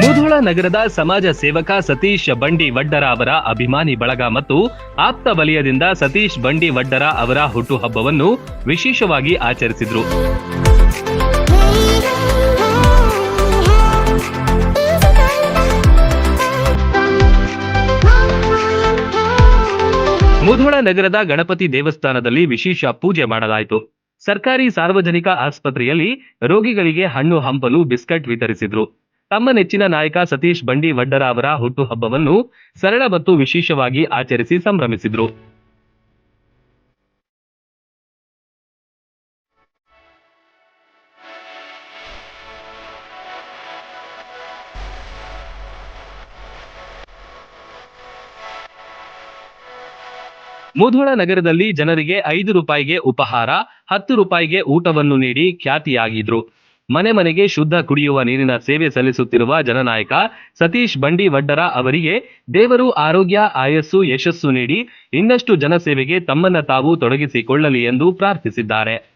ಮುಧೋಳ ನಗರದ ಸಮಾಜ ಸೇವಕ ಸತೀಶ್ ಬಂಡಿ ವಡ್ಡರ ಅವರ ಅಭಿಮಾನಿ ಬಳಗ ಮತ್ತು ಆಪ್ತ ವಲಯದಿಂದ ಸತೀಶ್ ಬಂಡಿ ವಡ್ಡರ ಅವರ ಹುಟ್ಟುಹಬ್ಬವನ್ನು ವಿಶೇಷವಾಗಿ ಆಚರಿಸಿದ್ರು. ಮುಧೋಳ ನಗರದ ಗಣಪತಿ ದೇವಸ್ಥಾನದಲ್ಲಿ ವಿಶೇಷ ಪೂಜೆ ಮಾಡಲಾಯಿತು. ಸರ್ಕಾರಿ ಸಾರ್ವಜನಿಕ ಆಸ್ಪತ್ರೆಯಲ್ಲಿ ರೋಗಿಗಳಿಗೆ ಹಣ್ಣು ಹಂಪಲು, ಬಿಸ್ಕಟ್ ವಿತರಿಸಿದ್ರು. ತಮ್ಮ ನೆಚ್ಚಿನ ನಾಯಕ ಸತೀಶ್ ಬಂಡಿ ವಡ್ಡರ ಅವರ ಹುಟ್ಟುಹಬ್ಬವನ್ನು ಸರಳ ಮತ್ತು ವಿಶೇಷವಾಗಿ ಆಚರಿಸಿ ಸಂಭ್ರಮಿಸಿದ್ರು. ಮುಧೋಳ ನಗರದಲ್ಲಿ ಜನರಿಗೆ ಐದು ರೂಪಾಯಿಗೆ ಉಪಹಾರ, ಹತ್ತು ರೂಪಾಯಿಗೆ ಊಟವನ್ನು ನೀಡಿ ಖ್ಯಾತಿಯಾಗಿದ್ರು. ಮನೆ ಮನೆಗೆ ಶುದ್ಧ ಕುಡಿಯುವ ನೀರಿನ ಸೇವೆ ಸಲ್ಲಿಸುತ್ತಿರುವ ಜನನಾಯಕ ಸತೀಶ್ ಬಂಡಿ ವಡ್ಡರ ಅವರಿಗೆ ದೇವರು ಆರೋಗ್ಯ, ಆಯಸ್ಸು, ಯಶಸ್ಸು ನೀಡಿ ಇನ್ನಷ್ಟು ಜನಸೇವೆಗೆ ತಮ್ಮನ್ನ ತಾವು ತೊಡಗಿಸಿಕೊಳ್ಳಲಿ ಎಂದು ಪ್ರಾರ್ಥಿಸಿದ್ದಾರೆ.